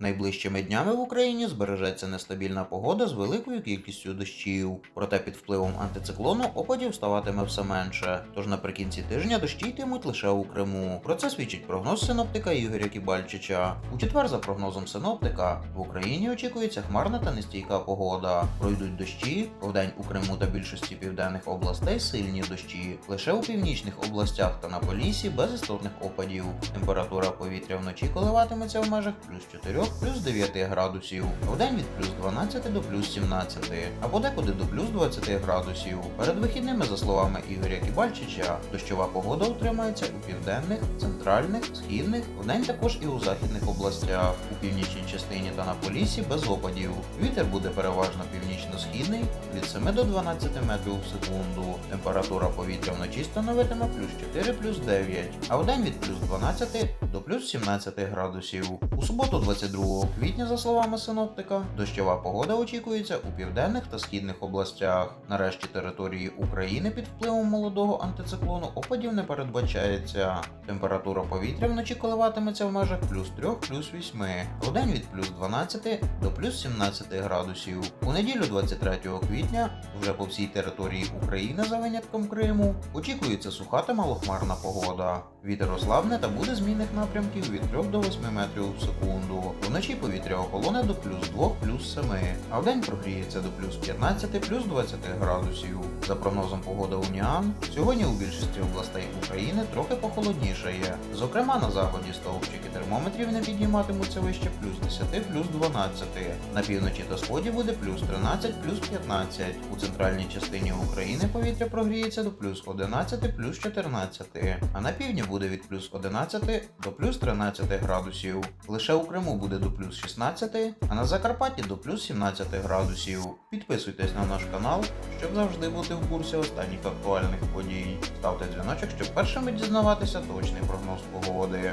Найближчими днями в Україні збережеться нестабільна погода з великою кількістю дощів. Проте під впливом антициклону опадів ставатиме все менше. Тож наприкінці тижня дощі йтимуть лише у Криму. Про це свідчить прогноз синоптика Ігоря Кібальчича. У четвер, за прогнозом синоптика, в Україні очікується хмарна та нестійка погода. Пройдуть дощі. Вдень у Криму та більшості південних областей сильні дощі. Лише у північних областях та на Полісі без істотних опадів. Температура повітря вночі коливатиметься в межах плюс 4 плюс 9 градусів. Вдень від плюс 12 до плюс 17, а подекуди до плюс 20 градусів. Перед вихідними, за словами Ігоря Кібальчича, дощова погода утримається у південних, центральних, східних, вдень також і у західних областях. У північній частині та на Полісі без опадів. Вітер буде переважно північно-східний від 7 до 12 метрів в секунду. Температура повітря вночі становитиме плюс 4 плюс 9, а вдень від плюс 12 до плюс 17 градусів. У суботу 22 квітня, за словами синоптика, дощова погода очікується у південних та східних областях. Нарешті території України під впливом молодого антициклону опадів не передбачається. Температура повітря вночі коливатиметься в межах плюс 3 плюс 8, а вдень від плюс 12 до плюс 17 градусів. У неділю 23 квітня вже по всій території України за винятком Криму очікується суха та малохмарна погода. Вітер ослабне та буде змінних напрямків від 3 до 8 метрів в секунду. Вночі повітря охолоне до плюс 2 плюс 7, а вдень прогріється до плюс 15 плюс 20 градусів. За прогнозом погоди Уніан, сьогодні у більшості областей України трохи похолоднішає. Зокрема, на заході стовпчики термометрів не підніматимуться вище плюс 10 плюс 12. На півночі та сході буде плюс 13 плюс 15. У центральній частині України повітря прогріється до плюс 11 плюс 14, а на півдні буде від плюс 11 до плюс 13 градусів. Лише у Криму буде до плюс 16, а на Закарпатті до плюс 17 градусів. Підписуйтесь на наш канал, щоб завжди бути в курсі останніх актуальних подій. Ставте дзвіночок, щоб першими дізнаватися точний прогноз погоди.